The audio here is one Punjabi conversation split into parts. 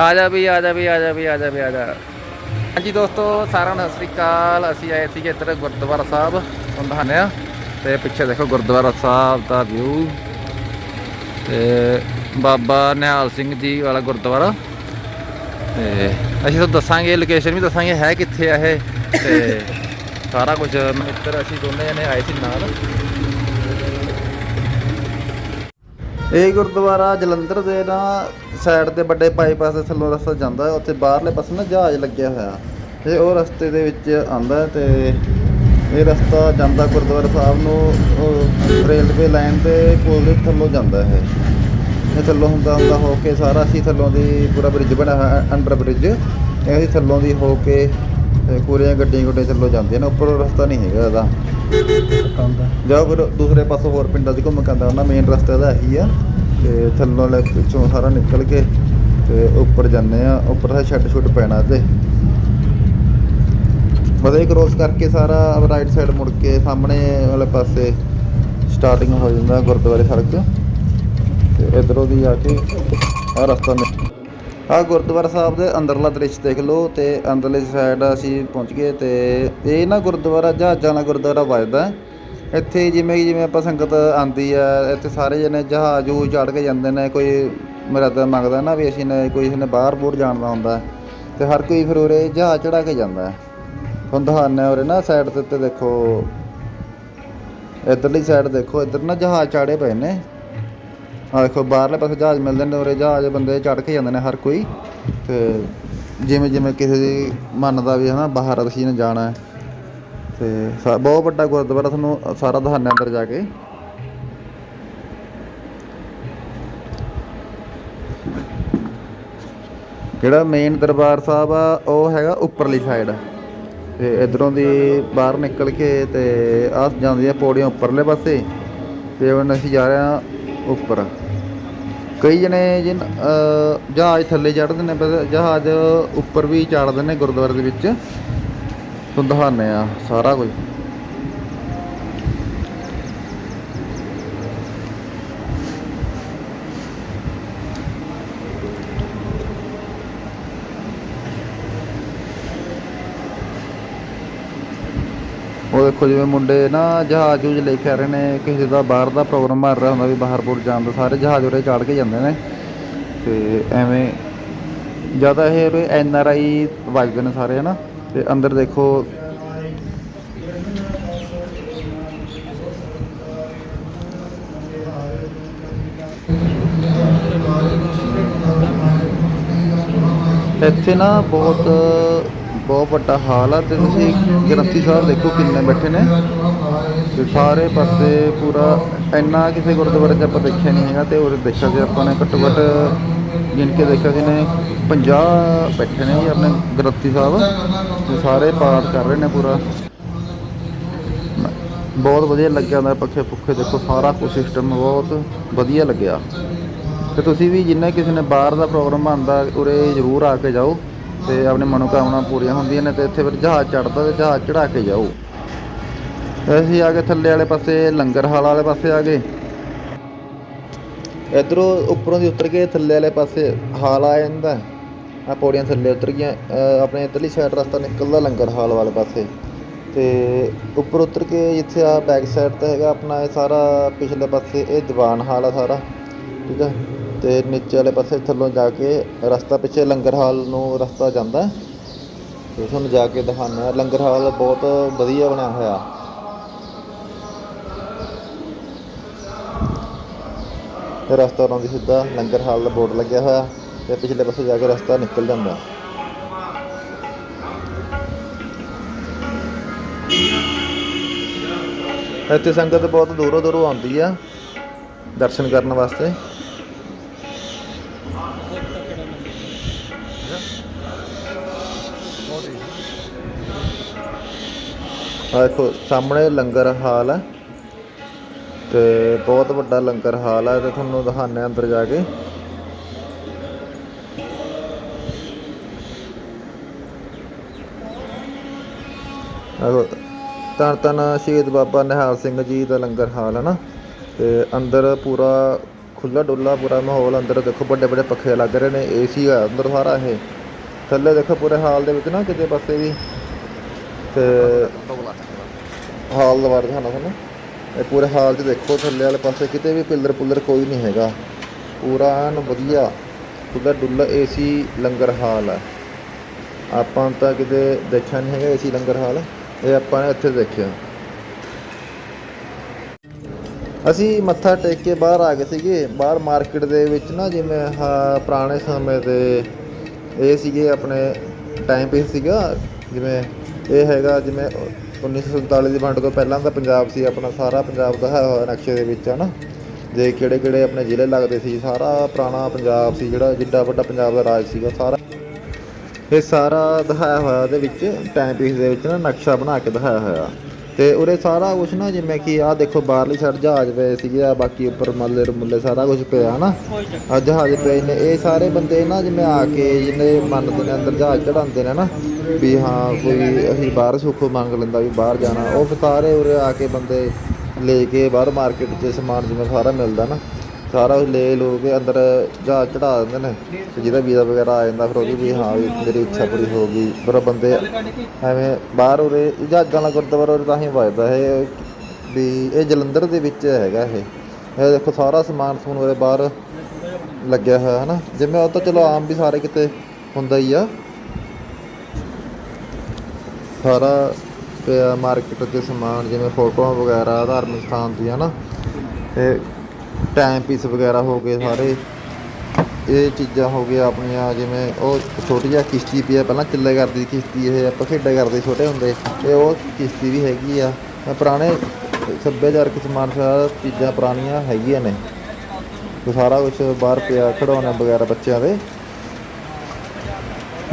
ਆ ਜਾ ਵੀ ਆ ਜਾ ਵੀ ਆ ਜਾ ਵੀ ਆ ਜਾ ਵੀ ਆ ਜਾ ਹਾਂਜੀ ਦੋਸਤੋ, ਸਾਰਿਆਂ ਨੂੰ ਸਤਿ ਸ੍ਰੀ ਅਕਾਲ। ਅਸੀਂ ਆਏ ਸੀਗੇ ਇੱਧਰ ਗੁਰਦੁਆਰਾ ਸਾਹਿਬ, ਤੁਹਾਨੂੰ ਦਿਖਾਉਂਦੇ ਆ ਤੇ ਪਿੱਛੇ ਦੇਖੋ ਗੁਰਦੁਆਰਾ ਸਾਹਿਬ ਦਾ ਵਿਊ ਤੇ ਬਾਬਾ ਨਿਹਾਲ ਸਿੰਘ ਜੀ ਵਾਲਾ ਗੁਰਦੁਆਰਾ। ਤੇ ਅਸੀਂ ਤੁਹਾਨੂੰ ਦੱਸਾਂਗੇ ਲੋਕੇਸ਼ਨ ਵੀ ਦੱਸਾਂਗੇ, ਹੈ ਕਿੱਥੇ ਆ ਇਹ। ਤੇ ਸਾਰਾ ਕੁਝ, ਇੱਧਰ ਅਸੀਂ ਦੋਨੇ ਜਣੇ ਆਏ ਸੀ ਨਾਲ। ਇਹ ਗੁਰਦੁਆਰਾ ਜਲੰਧਰ ਦੇ ਨਾ ਸਾਈਡ ਤੇ ਵੱਡੇ ਬਾਈਪਾਸ ਦੇ ਥੱਲੋਂ ਰਸਤਾ ਜਾਂਦਾ ਉੱਥੇ ਬਾਹਰਲੇ ਪਾਸੇ ਨਾ ਜਹਾਜ਼ ਲੱਗਿਆ ਹੋਇਆ। ਤੇ ਉਹ ਰਸਤੇ ਦੇ ਵਿੱਚ ਆਂਦਾ ਤੇ ਇਹ ਰਸਤਾ ਜਾਂਦਾ ਗੁਰਦੁਆਰਾ ਸਾਹਿਬ ਨੂੰ ਰੇਲਵੇ ਲਾਈਨ ਤੇ ਪੁਲ ਦੇ ਥੱਲੋਂ ਜਾਂਦਾ ਹੈ। ਇਹ ਥੱਲੋਂ ਹੁੰਦਾ ਹੁੰਦਾ ਹੋ ਕੇ ਸਾਰਾ ਅਸੀਂ ਥੱਲੋਂ ਦੀ ਪੂਰਾ ਬ੍ਰਿਜ ਬਣਿਆ ਹੋਇਆ ਅੰਡਰ ਬ੍ਰਿਜ ਇਹ ਅਸੀਂ ਥੱਲੋਂ ਦੀ ਹੋ ਕੇ ਤੇ ਪੂਰੀਆਂ ਗੱਡੀਆਂ ਗੁੱਡੀਆਂ ਥੱਲੋਂ ਜਾਂਦੀਆਂ ਨੇ ਉੱਪਰ ਰਸਤਾ ਨਹੀਂ ਹੈਗਾ ਇਹਦਾ। ਜਾਓ ਫਿਰ ਦੂਸਰੇ ਪਾਸੋਂ ਹੋਰ ਪਿੰਡਾਂ 'ਚ ਘੁੰਮ ਕੇ ਆਉਂਦਾ ਉਹਨਾਂ ਮੇਨ ਰਸਤਾ ਦਾ ਇਹੀ ਆ। ਤੇ ਥੱਲੋਂ ਲੈ ਪਿੱਛੋਂ ਸਾਰਾ ਨਿਕਲ ਕੇ ਤੇ ਉੱਪਰ ਜਾਂਦੇ ਆ ਉੱਪਰ ਦਾ ਛੱਡ ਛੁੱਟ ਪੈਣਾ ਤੇ ਇਹ ਕ੍ਰੋਸ ਕਰਕੇ ਸਾਰਾ ਰਾਈਟ ਸਾਈਡ ਮੁੜ ਕੇ ਸਾਹਮਣੇ ਵਾਲੇ ਪਾਸੇ ਸਟਾਰਟਿੰਗ ਹੋ ਜਾਂਦਾ ਗੁਰਦੁਆਰੇ ਸੜਕ। ਤੇ ਇਧਰੋਂ ਦੀ ਆ ਕੇ ਆ ਰਸਤਾ ਆ ਗੁਰਦੁਆਰਾ ਸਾਹਿਬ ਦੇ ਅੰਦਰਲਾ ਦ੍ਰਿਸ਼ ਦੇਖ ਲਓ ਤੇ ਅੰਦਰਲੀ ਸਾਈਡ ਅਸੀਂ ਪਹੁੰਚ ਗਏ ਤੇ ਇਹ ਨਾ ਗੁਰਦੁਆਰਾ ਜਹਾਜ਼ਾਂ ਦਾ ਗੁਰਦੁਆਰਾ ਵੱਜਦਾ ਇੱਥੇ ਜਿਵੇਂ ਜਿਵੇਂ ਆਪਾਂ ਸੰਗਤ ਆਂਦੀ ਆ, ਇੱਥੇ ਸਾਰੇ ਜਣੇ ਜਹਾਜ਼ ਜੂ ਚੜ੍ਹ ਕੇ ਜਾਂਦੇ ਨੇ, ਕੋਈ ਮਰਦਾ ਮੰਗਦਾ ਨਾ ਵੀ ਅਸੀਂ ਨੇ ਕੋਈ ਨੇ ਬਾਹਰ ਬੂਰ ਜਾਣ ਦਾ ਹੁੰਦਾ ਹੈ। ਤੇ ਹਰ ਕੋਈ ਫਿਰ ਉਰੇ ਜਹਾਜ਼ ਚੜਾ ਕੇ ਜਾਂਦਾ ਹੁਣ ਤੁਹਾਨੂੰ ਉਰੇ ਨਾ ਸਾਈਡ ਦੇ ਉੱਤੇ ਦੇਖੋ, ਇੱਧਰਲੀ ਸਾਈਡ ਦੇਖੋ, ਇੱਧਰ ਨਾ ਜਹਾਜ਼ ਚਾੜੇ ਪਏ ਨੇ ਆ ਦੇਖੋ, ਬਾਹਰਲੇ ਪਾਸੇ ਜਹਾਜ਼ ਮਿਲਦੇ ਨੇ, ਉਰੇ ਜਹਾਜ਼ ਬੰਦੇ ਚੜ੍ਹ ਕੇ ਜਾਂਦੇ ਨੇ ਹਰ ਕੋਈ। ਤੇ ਜਿਵੇਂ ਜਿਵੇਂ ਕਿਸੇ ਦੀ ਮੰਨਦਾ ਵੀ ਹਨਾ, ਬਾਹਰ ਅਸੀਂ ਨੇ ਜਾਣਾ ਹੈ। ਤੇ ਸਾ- ਬਹੁਤ ਵੱਡਾ ਗੁਰਦੁਆਰਾ ਤੁਹਾਨੂੰ ਸਾਰਾ ਦਿਖਾਉਂਦੇ ਅੰਦਰ ਜਾ ਕੇ। ਜਿਹੜਾ ਮੇਨ ਦਰਬਾਰ ਸਾਹਿਬ ਆ, ਉਹ ਹੈਗਾ ਉੱਪਰਲੀ ਸਾਈਡ ਤੇ ਇਧਰੋਂ ਦੀ ਬਾਹਰ ਨਿਕਲ ਕੇ ਤੇ ਆ ਜਾਂਦੀਆਂ ਪੌੜੀਆਂ ਉੱਪਰਲੇ ਪਾਸੇ। ਤੇ ਹੁਣ ਅਸੀਂ ਜਾ ਰਹੇ ਹਾਂ ਉੱਪਰ। ਕਈ ਜਣੇ ਜਿਨ ਜਹਾਜ਼ ਥੱਲੇ ਚੜ੍ਹਦੇ ਨੇ, ਪਰ ਜਹਾਜ਼ ਉੱਪਰ ਵੀ ਚਾੜਦੇ ਨੇ ਗੁਰਦੁਆਰੇ ਦੇ ਵਿੱਚ। ਤੁਹਾਨੂੰ ਦਿਖਾਉਂਦੇ ਆ, ਸਾਰਾ ਕੁਝ। ਉਹ ਦੇਖੋ ਜਿਵੇਂ ਮੁੰਡੇ ਨਾ ਜਹਾਜ਼ ਜੂਜ ਲੈ ਕੇ ਆ ਰਹੇ ਨੇ, ਕਿਸੇ ਦਾ ਬਾਹਰ ਦਾ ਪ੍ਰੋਗਰਾਮ ਮਾਰ ਰਿਹਾ ਹੁੰਦਾ ਵੀ ਬਾਹਰ ਬੋਰ ਜਾਣ ਦਾ, ਸਾਰੇ ਜਹਾਜ਼ ਉਰੇ ਚੜ੍ਹ ਕੇ ਜਾਂਦੇ ਨੇ। ਤੇ ਐਵੇਂ ਜ਼ਿਆਦਾ ਇਹ ਉਰੇ ਐਨ ਆਰ ਆਈ ਵੱਜਦੇ ਨੇ ਸਾਰੇ, ਹਨਾ? ਤੇ ਅੰਦਰ ਦੇਖੋ ਇੱਥੇ ਨਾ ਬਹੁਤ ਬਹੁਤ ਵੱਡਾ ਹਾਲ ਆ ਤੇ ਤੁਸੀਂ ਗ੍ਰੰਥੀ ਸਾਹਿਬ ਦੇਖੋ ਕਿੰਨੇ ਬੈਠੇ ਨੇ। ਤੇ ਸਾਰੇ ਪਾਸੇ ਪੂਰਾ ਇੰਨਾ ਕਿਸੇ ਗੁਰਦੁਆਰੇ 'ਚ ਆਪਾਂ ਦੇਖਿਆ ਨਹੀਂ ਹੈਗਾ ਤੇ ਉਹ ਦੇਖਿਆ ਸੀ ਆਪਾਂ ਨੇ ਘੱਟੋ ਘੱਟ ਗਿਣ ਕੇ ਦੇਖਿਆ ਸੀ ਨੇ 50 ਬੈਠੇ ਨੇ ਜੀ ਆਪਣੇ ਗ੍ਰੰਥੀ ਸਾਹਿਬ। ਤੇ ਸਾਰੇ ਪਾਠ ਕਰ ਰਹੇ ਨੇ ਪੂਰਾ। ਬਹੁਤ ਵਧੀਆ ਲੱਗਿਆ ਹੁੰਦਾ ਪੱਖੇ ਪੁੱਖੇ ਦੇਖੋ ਸਾਰਾ ਕੁਝ ਸਿਸਟਮ ਬਹੁਤ ਵਧੀਆ ਲੱਗਿਆ। ਤੇ ਤੁਸੀਂ ਵੀ ਜਿੰਨਾ ਕਿਸੇ ਨੇ ਬਾਹਰ ਦਾ ਪ੍ਰੋਗਰਾਮ ਆਂਦਾ ਉਰੇ ਜ਼ਰੂਰ ਆ ਕੇ ਜਾਓ। ਤੇ ਆਪਣੇ ਮਨੋਕਾਮਨਾ ਪੂਰੀਆਂ ਹੁੰਦੀਆਂ ਨੇ ਤੇ ਇੱਥੇ ਫਿਰ ਜਹਾਜ਼ ਚੜਦਾ ਤੇ ਜਹਾਜ਼ ਚੜਾ ਕੇ ਜਾਓ ਤੇ ਅਸੀਂ ਆ ਕੇ ਥੱਲੇ ਵਾਲੇ ਪਾਸੇ, ਲੰਗਰ ਹਾਲ ਵਾਲੇ ਪਾਸੇ ਆ ਗਏ। ਇਧਰੋਂ ਉੱਪਰੋਂ ਦੀ ਉਤਰ ਕੇ ਥੱਲੇ ਵਾਲੇ ਪਾਸੇ ਹਾਲ ਆ ਜਾਂਦਾ। ਆ ਪੌੜੀਆਂ ਥੱਲੇ ਉਤਰ ਗਈਆਂ ਆਪਣੇ ਇੱਧਰਲੀ ਸਾਈਡ ਰਸਤਾ ਨਿਕਲਦਾ ਲੰਗਰ ਹਾਲ ਵਾਲੇ ਪਾਸੇ। ਤੇ ਉੱਪਰ ਉਤਰ ਕੇ ਜਿੱਥੇ ਆ ਬੈਕ ਸਾਈਡ ਤੇ ਹੈਗਾ ਆਪਣਾ ਇਹ ਸਾਰਾ ਪਿਛਲੇ ਪਾਸੇ, ਇਹ ਦੀਵਾਨ ਹਾਲ ਆ ਸਾਰਾ, ਠੀਕ ਹੈ ਤੇ ਨੀਚੇ ਵਾਲੇ ਪਾਸੇ ਥੱਲੋਂ ਜਾ ਕੇ ਰਸਤਾ ਪਿੱਛੇ ਲੰਗਰ ਹਾਲ ਨੂੰ ਰਸਤਾ ਜਾਂਦਾ ਹੈ। ਤੇ ਤੁਹਾਨੂੰ ਜਾ ਕੇ ਦਿਖਾਉਂਦੇ ਆ ਲੰਗਰ ਹਾਲ ਬਹੁਤ ਵਧੀਆ ਬਣਿਆ ਹੋਇਆ। ਤੇ ਰਸਤਾ ਉਹਨਾਂ ਦੀ ਸਿੱਧਾ ਲੰਗਰ ਹਾਲ ਦਾ ਬੋਰਡ ਲੱਗਿਆ ਹੋਇਆ ਤੇ ਪਿਛਲੇ ਪਾਸੇ ਜਾ ਕੇ ਰਸਤਾ ਨਿਕਲ ਜਾਂਦਾ ਇੱਥੇ ਸੰਗਤ ਬਹੁਤ ਦੂਰੋਂ ਦੂਰੋਂ ਆਉਂਦੀ ਆ ਦਰਸ਼ਨ ਕਰਨ ਵਾਸਤੇ। ਆ ਦੇਖੋ, ਸਾਹਮਣੇ ਲੰਗਰ ਹਾਲ ਹੈ ਤੇ ਬਹੁਤ ਵੱਡਾ ਲੰਗਰ ਹਾਲ ਹੈ ਤੇ ਤੁਹਾਨੂੰ ਦਿਖਾਉਂਦੇ ਹਾਂ ਅੰਦਰ ਜਾ ਕੇ। ਤਨ ਧੰਨ ਸ਼ਹੀਦ ਬਾਬਾ ਨਿਹਾਲ ਸਿੰਘ ਜੀ ਦਾ ਲੰਗਰ ਹਾਲ ਹੈ ਨਾ। ਤੇ ਅੰਦਰ ਪੂਰਾ ਖੁੱਲਾ ਡੁੱਲਾ ਪੂਰਾ ਮਾਹੌਲ, ਅੰਦਰ ਦੇਖੋ ਵੱਡੇ ਵੱਡੇ ਪੱਖੇ ਲੱਗ ਰਹੇ ਨੇ, ਏਸੀ ਹੈ ਅੰਦਰ ਸਾਰਾ ਇਹ। ਥੱਲੇ ਦੇਖੋ ਪੂਰੇ ਹਾਲ ਦੇ ਵਿੱਚ ਨਾ, ਕਿਤੇ ਪਾਸੇ ਵੀ। ਤੇ ਹਾਲ ਦਾ ਬਾਰੇ ਦਿਖਾਉਣਾ ਤੁਹਾਨੂੰ। ਇਹ ਪੂਰੇ ਹਾਲ 'ਚ ਦੇਖੋ, ਥੱਲੇ ਵਾਲੇ ਪਾਸੇ ਕਿਤੇ ਵੀ ਪਿੱਲਰ ਪੁੱਲਰ ਕੋਈ ਨਹੀਂ ਹੈਗਾ। ਪੂਰਾ ਐਨ ਵਧੀਆ ਖੁੱਲਾ ਡੁੱਲਾ ਏਸੀ ਲੰਗਰ ਹਾਲ ਹੈ ਆਪਾਂ ਤਾਂ ਕਿਤੇ ਦੇਖਿਆ ਨਹੀਂ ਹੈਗਾ ਏਸੀ ਲੰਗਰ ਹਾਲ। ਇਹ ਆਪਾਂ ਨੇ ਇੱਥੇ ਦੇਖਿਆ। ਅਸੀਂ ਮੱਥਾ ਟੇਕ ਕੇ ਬਾਹਰ ਆ ਗਏ ਸੀਗੇ। ਬਾਹਰ ਮਾਰਕੀਟ ਦੇ ਵਿੱਚ ਨਾ ਜਿਵੇਂ ਆਹ ਪੁਰਾਣੇ ਸਮੇਂ ਦੇ, ਇਹ ਸੀਗੇ ਆਪਣੇ ਟਾਈਮ ਪੀਸ ਸੀਗਾ। ਜਿਵੇਂ ਇਹ ਹੈਗਾ ਜਿਵੇਂ 1947 ਦੀ ਵੰਡ ਤੋਂ ਪਹਿਲਾਂ ਤਾਂ ਪੰਜਾਬ ਸੀ, ਆਪਣਾ ਸਾਰਾ ਪੰਜਾਬ ਦਾ ਹੋਇਆ ਨਕਸ਼ੇ ਦੇ ਵਿੱਚ, ਹਨਾ? ਜੇ ਕਿਹੜੇ ਕਿਹੜੇ ਆਪਣੇ ਜ਼ਿਲ੍ਹੇ ਲੱਗਦੇ ਸੀ, ਸਾਰਾ ਪੁਰਾਣਾ ਪੰਜਾਬ ਸੀ, ਜਿਹੜਾ ਜਿੱਡਾ ਵੱਡਾ ਪੰਜਾਬ ਦਾ ਰਾਜ ਸੀਗਾ, ਸਾਰਾ। ਇਹ ਸਾਰਾ ਦਿਖਾਇਆ ਹੋਇਆ ਉਹਦੇ ਵਿੱਚ ਟਾਈਮ ਪੀਸ ਦੇ ਵਿੱਚ ਨਾ, ਨਕਸ਼ਾ ਬਣਾ ਕੇ ਦਿਖਾਇਆ ਹੋਇਆ। ਤੇ ਉਰੇ ਸਾਰਾ ਕੁਝ ਨਾ ਜਿਵੇਂ ਕਿ ਆਹ ਦੇਖੋ ਬਾਹਰਲੀ ਸਾਈਡ ਜਹਾਜ਼ ਪਏ ਸੀਗੇ ਆ ਬਾਕੀ ਉੱਪਰ ਮੱਲੇ ਮੁੱਲੇ ਸਾਰਾ ਕੁਝ ਪਿਆ ਹਨਾ। ਆ ਜਹਾਜ਼ ਪਏ ਨੇ, ਇਹ ਸਾਰੇ ਬੰਦੇ ਨਾ ਜਿਵੇਂ ਆ ਕੇ ਜਿਹਨੇ ਮੰਨਦੇ ਨੇ ਅੰਦਰ ਜਹਾਜ਼ ਚੜਾਉਂਦੇ ਨੇ ਨਾ, ਵੀ ਹਾਂ ਕੋਈ ਅਸੀਂ ਬਾਹਰ ਸੁੱਖ ਮੰਗ ਲੈਂਦਾ ਵੀ ਬਾਹਰ ਜਾਣਾ, ਉਹ ਸਾਰੇ ਉਰੇ ਆ ਕੇ ਬੰਦੇ ਲੈ ਕੇ ਬਾਹਰ ਮਾਰਕੀਟ 'ਚ ਸਮਾਨ ਜਿਵੇਂ ਸਾਰਾ ਮਿਲਦਾ ਨਾ। ਸਾਰਾ ਕੁਝ ਲੈ ਲੋ ਕੇ ਅੰਦਰ ਜਹਾਜ਼ ਚੜਾ ਦਿੰਦੇ ਨੇ। ਤੇ ਜਿਹਦਾ ਵੀਜ਼ਾ ਵਗੈਰਾ ਆ ਜਾਂਦਾ, ਫਿਰ ਉਹਦੀ ਵੀ ਹਾਂ ਵੀ ਮੇਰੀ ਇੱਛਾ ਪੂਰੀ ਹੋ ਗਈ। ਪਰ ਬੰਦੇ ਐਵੇਂ ਬਾਹਰ ਉਰੇ ਜਹਾਜ਼ਾਂ ਵਾਲਾ ਗੁਰਦੁਆਰਾ ਉਰੇ ਤਾਂ ਹੀ ਵੱਜਦਾ ਇਹ ਵੀ ਇਹ ਜਲੰਧਰ ਦੇ ਵਿੱਚ ਹੈਗਾ ਇਹ। ਇਹ ਦੇਖੋ ਸਾਰਾ ਸਮਾਨ ਸਮੂਨ ਉਰੇ ਬਾਹਰ ਲੱਗਿਆ ਹੋਇਆ ਹੈ ਨਾ ਜਿਵੇਂ ਉਹ ਤਾਂ ਚਲੋ ਆਮ ਵੀ ਸਾਰੇ ਕਿਤੇ ਹੁੰਦਾ ਹੀ ਆ। ਸਾਰਾ ਪਿਆ ਮਾਰਕੀਟ ਦੇ ਸਮਾਨ, ਜਿਵੇਂ ਫੋਟੋਆਂ ਵਗੈਰਾ, ਧਾਰਮਿਕ ਸਥਾਨ ਦੀ ਨਾ ਤੇ ਟਾਈਮ ਪੀਸ ਵਗੈਰਾ ਹੋ ਗਏ ਸਾਰੇ। ਇਹ ਚੀਜ਼ਾਂ ਹੋ ਗਈਆਂ ਆਪਣੀਆਂ, ਜਿਵੇਂ ਉਹ ਛੋਟੀ ਜਿਹੀ ਕਿਸ਼ਤੀ ਪਈ ਆ ਪਹਿਲਾਂ ਚੱਲੇ ਕਰਦੀ ਕਿਸ਼ਤੀ ਇਹ, ਆਪਾਂ ਖੇਡਿਆ ਕਰਦੇ ਛੋਟੇ ਹੁੰਦੇ, ਤੇ ਉਹ ਕਿਸ਼ਤੀ ਵੀ ਹੈਗੀ ਆ। ਪੁਰਾਣੇ ਸੱਭਿਆਚਾਰਕ ਸਮਾਨ ਸਾਰਾ ਚੀਜ਼ਾਂ ਪੁਰਾਣੀਆਂ ਹੈਗੀਆਂ ਨੇ। ਸਾਰਾ ਕੁਝ ਬਾਹਰ ਪਿਆ, ਖਿਡੌਣੇ ਵਗੈਰਾ ਬੱਚਿਆਂ ਦੇ।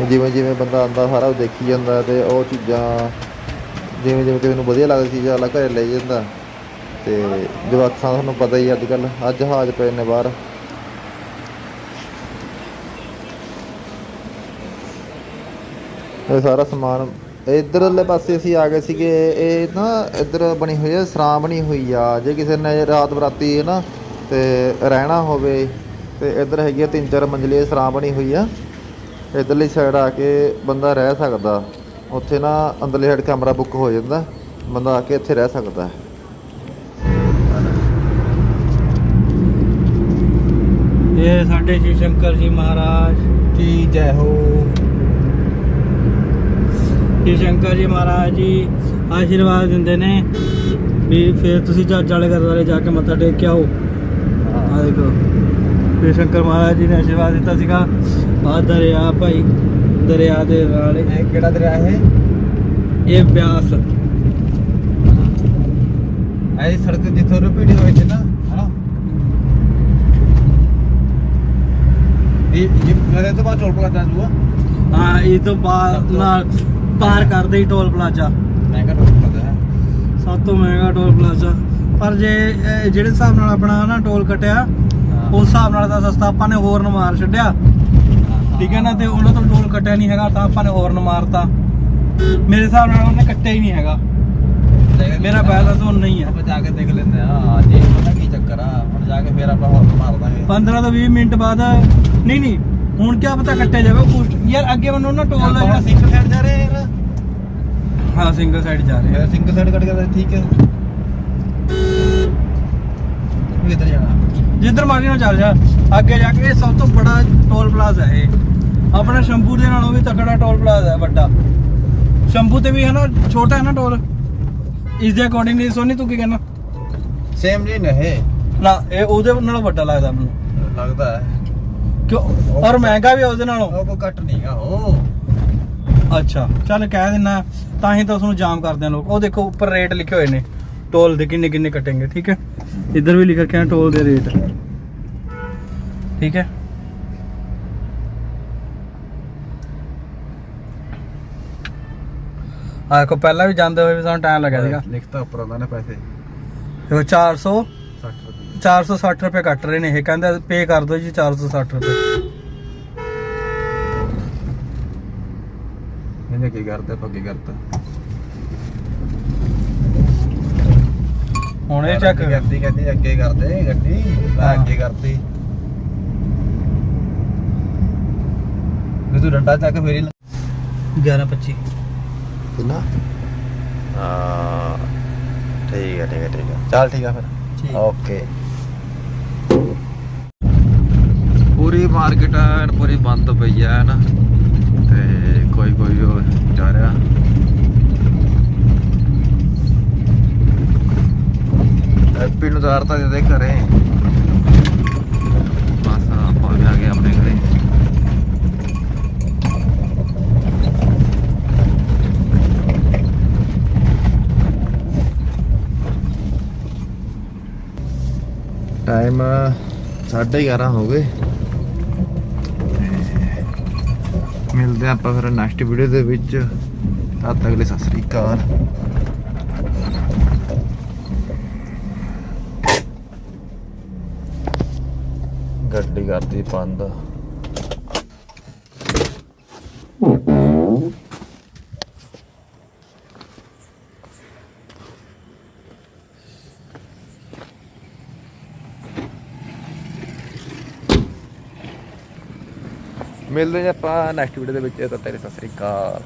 ਜਿਵੇਂ ਜਿਵੇਂ ਬੰਦਾ ਆਂਦਾ ਸਾਰਾ ਉਹ ਦੇਖੀ ਜਾਂਦਾ, ਤੇ ਉਹ ਚੀਜ਼ਾਂ ਜਿਵੇਂ ਜਿਵੇਂ ਕਿਸੇ ਨੂੰ ਵਧੀਆ ਲੱਗਦੀ ਚੀਜ਼ਾਂ ਅਲੱਗ ਘਰੇ ਲੈ ਜਾਂਦਾ। ਤੇ ਜਵਾਕਾਂ ਤੁਹਾਨੂੰ ਪਤਾ ਹੀ ਅੱਜ ਕੱਲ ਅੱਜ ਜਹਾਜ਼ ਪਏ ਨੇ ਬਾਹਰ। ਇਹ ਸਾਰਾ ਸਮਾਨ ਇਧਰਲੇ ਪਾਸੇ ਅਸੀਂ ਆ ਗਏ ਸੀਗੇ, ਇਹ ਨਾ ਇੱਧਰ ਬਣੀ ਹੋਈ ਹੈ ਸਰਾਂ ਬਣੀ ਹੋਈ ਆ। ਜੇ ਕਿਸੇ ਨੇ ਰਾਤ ਬਰਾਤੀ ਹੈ ਨਾ, ਤੇ ਰਹਿਣਾ ਹੋਵੇ, ਤੇ ਇੱਧਰ ਹੈਗੀ ਆ ਤਿੰਨ ਚਾਰ ਮੰਜ਼ਲੀ ਸਰਾਂ ਬਣੀ ਹੋਈ ਆ। ਇਧਰਲੀ ਸਾਈਡ ਆ ਕੇ ਬੰਦਾ ਰਹਿ ਸਕਦਾ। ਉੱਥੇ ਨਾ ਅੰਦਰਲੀ ਸਾਈਡ ਕਮਰਾ ਬੁੱਕ ਹੋ ਜਾਂਦਾ, ਬੰਦਾ ਆ ਕੇ ਇੱਥੇ ਰਹਿ ਸਕਦਾ। ਹੈ ਇਹ ਸਾਡੇ ਸ਼੍ਰੀ ਸ਼ੰਕਰ ਜੀ ਮਹਾਰਾਜ। ਕੀ ਜੈ ਹੋ? ਸ਼੍ਰੀ ਸ਼ੰਕਰ ਜੀ ਮਹਾਰਾਜ ਜੀ ਆਸ਼ੀਰਵਾਦ ਦਿੰਦੇ ਨੇ। ਵੀ ਫਿਰ ਤੁਸੀਂ ਜੱਜ ਵਾਲੇ ਗੁਰਦੁਆਰੇ ਜਾ ਕੇ ਮੱਥਾ ਟੇਕ ਕੇ ਆਓ। ਆ ਦੇਖੋ ਸ਼੍ਰੀ ਸ਼ੰਕਰ ਮਹਾਰਾਜ ਜੀ ਨੇ ਆਸ਼ੀਰਵਾਦ ਦਿੱਤਾ ਸੀਗਾ। ਆ ਦਰਿਆ ਭਾਈ ਦਰਿਆ ਦੇ ਨਾਲ। ਇਹ ਕਿਹੜਾ ਦਰਿਆ ਹੈ ਇਹ ਬਿਆਸ। ਐਸੀ ਸੜਕ ਜਿੱਥੋਂ ਰੁਪੀੜੀ ਹੋਈ ਸੀ ਨਾ ਹਨਾ ਇਹ ਇਹ ਤੋਂ ਬਾਅਦ ਟੋਲ ਪਲਾਜ਼ਾ ਜੂਆ ਹਾਂ ਇਹ ਤੋਂ ਬਾਅਦ ਨਾਲ ਪਾਰ ਕਰਦੇ ਹੀ ਟੋਲ ਪਲਾਜ਼ਾ। ਮਹਿੰਗਾ ਟੋਲ ਪਲਾਜ਼ਾ ਸਭ ਤੋਂ ਮਹਿੰਗਾ ਟੋਲ ਪਲਾਜ਼ਾ। ਪਰ ਜੇ ਜਿਹੜੇ ਹਿਸਾਬ ਨਾਲ ਆਪਣਾ ਨਾ ਟੋਲ ਕਟਿਆ ਉਸ ਹਿਸਾਬ ਨਾਲ ਤਾਂ ਸਸਤਾ ਆਪਾਂ ਨੇ ਹੋਰ ਮਾਰ ਛੱਡਿਆ। ਠੀਕ ਹੈ ਨਾ ਤੇ ਉਹਨਾਂ ਤੋਂ ਟੋਲ ਕੱਟਿਆ ਨਹੀਂ ਹੈਗਾ ਤਾਂ ਆਪਾਂ ਨੇ ਹੋਰ ਮਾਰਤਾ ਮੇਰੇ ਹਿਸਾਬ ਨਾਲ ਉਹਨੇ ਕੱਟਿਆ ਹੀ ਨਹੀਂ ਹੈਗਾ। ਮੇਰਾ ਬੈਲੈਂਸ ਹੁਣ ਨਹੀਂ ਹੈ ਆਪਾਂ ਜਾ ਕੇ ਦੇਖ ਲੈਂਦੇ ਆ ਜੇ ਪਤਾ ਕੀ ਚੱਕਰ ਆ ਹੁਣ ਜਾ ਕੇ ਫੇਰ ਆਪਾਂ ਹੋਰ ਮਾਰ ਦਾਂਗੇ। 15 ਤੋਂ 20 ਮਿੰਟ ਬਾਅਦ ਨਹੀਂ ਨਹੀਂ ਹੁਣ ਕੀ ਪਤਾ ਕੱਟਿਆ ਜਾਵੇ ਕੁਛ। ਯਾਰ ਅੱਗੇ ਮੈਨੂੰ ਨਾ ਟੋਲ ਦਾ ਜਿਹੜਾ ਸਿੰਗਲ ਸਾਈਡ ਜਾ ਰਹੇ ਯਾਰ ਹਾਂ ਸਿੰਗਲ ਸਾਈਡ ਜਾ ਰਿਹਾ ਮੇਰਾ ਸਿੰਗਲ ਸਾਈਡ ਕੱਟ ਗਿਆ ਠੀਕ ਹੈ। ਤੂੰ ਕਿੱਧਰ ਜਾਣਾ? ਜਿੱਧਰ ਮਰਜ਼ੀ ਨੂੰ ਚੱਲ ਜਾ। ਅੱਗੇ ਜਾ ਕੇ ਇਹ ਸਭ ਤੋਂ ਬੜਾ ਟੋਲ ਪਲਾਜ਼ਾ ਹੈ ਇਹ। ਆਪਣਾ ਸ਼ੰਭੂ ਦੇ ਨਾਲੋਂ ਵੀ ਤਕੜਾ ਟੋਲ ਪਲਾਜ਼ਾ ਹੈ ਵੱਡਾ। ਸ਼ੰਭੂ ਤੇ ਵੀ ਹੈ ਨਾ ਛੋਟਾ ਹੈ ਨਾ ਟੋਲ ਇਸ ਦੇ ਅਕੋਰਡਿੰਗ ਨਹੀਂ ਸੋਨੀ ਤੂੰ ਕੀ ਕਹਿਣਾ? ਸੇਮ ਜੀ ਨਹੀਂ ਨਾ ਇਹ ਉਹਦੇ ਨਾਲੋਂ ਵੱਡਾ ਲੱਗਦਾ ਮੈਨੂੰ। ਲੱਗਦਾ ਹੈ। ਕਿਉਂ? ਔਰ ਮਹਿੰਗਾ ਵੀ ਉਹਦੇ ਨਾਲੋਂ। ਉਹ ਕੋ ਕੱਟ ਨਹੀਂਗਾ ਉਹ। ਅੱਛਾ ਚੱਲ ਕਹਿ ਦਿੰਨਾ ਤਾਂ ਹੀ ਤਾਂ ਉਸਨੂੰ ਜਾਮ ਕਰਦੇ ਆ ਲੋਕ। ਉਹ ਦੇਖੋ ਉੱਪਰ ਰੇਟ ਲਿਖੇ ਹੋਏ ਨੇ। ਟੋਲ ਦੇ ਕਿੰਨੇ ਕਿੰਨੇ ਕਟेंगे ਠੀਕ ਹੈ? ਇੱਧਰ ਵੀ ਲਿਖ ਰੱਖਿਆ ਟੋਲ ਦੇ ਰੇਟ। ਠੀਕ ਹੈ? ਆ ਕੋ ਪਹਿਲਾਂ ਵੀ ਜਾਂਦੇ ਹੋਏ ਵੀ ਸਾਨੂੰ ਟਾਈਮ ਲੱਗਿਆ ਸੀਗਾ। ਲਿਖਤਾ ਉੱਪਰ ਆਉਂਦਾ ਨੇ ਪੈਸੇ। ਦੇਖੋ 400 60 ਰੁਪਏ। 460 ਰੁਪਏ ਕੱਟ ਰਹੇ ਨੇ ਇਹ ਕਹਿੰਦਾ ਪੇ ਕਰ ਦਿਓ ਜੀ 460 ਰੁਪਏ। ਇਹਨੇ ਕੀ ਕਰਤਾ ਆਪਾਂ ਕੀ ਕਰਤਾ? ਹੁਣ ਇਹ ਚੱਕ ਕਰਦੀ ਕਹਿੰਦੀ ਅੱਗੇ ਕਰਦੇ ਗੱਡੀ ਮੈਂ। ਅੱਗੇ ਕਰਤੀ। ਵੀ ਤੂੰ ਡੰਡਾ ਚੱਕ ਫੇਰੀ 11 25 ਕਿੰਨਾ? ਹਾਂ ਠੀਕ ਹੈ ਠੀਕ ਹੈ ਠੀਕ ਹੈ ਚੱਲ ਠੀਕ ਹੈ ਫਿਰ। ਠੀਕ। ਓਕੇ। ਪੂਰੀ ਮਾਰਕੀਟ ਐਨ ਪੂਰੀ ਬੰਦ ਪਈ ਐ ਨਾ ਤੇ ਕੋਈ ਕੋਈ ਜਾ ਰਿਹਾ। ਹੈਪੀ ਨੂੰ ਤਾਰਤਾ ਦੇ ਘਰੇ। ਬਸ ਆਪਾਂ ਵੀ ਆ ਗਏ ਆਪਣੇ ਘਰੇ। ਟਾਈਮ 11:30 ਹੋ ਗਏ ਤੇ ਮਿਲਦੇ ਆਪਾਂ ਫਿਰ ਨੈਕਸਟ ਵੀਡੀਓ ਦੇ ਵਿੱਚ। ਤਦ ਤੱਕ ਲਈ ਸਤਿ ਸ੍ਰੀ ਅਕਾਲ। ਗੱਡੀ ਕਰਦੀ ਬੰਦ। ਮਿਲਦੇ ਹਾਂ ਆਪਾਂ ਨੈਕਸਟ ਵੀਡੀਓ ਦੇ ਵਿੱਚ। ਤਦ ਤੱਕ ਸਤਿ ਸ੍ਰੀ ਅਕਾਲ।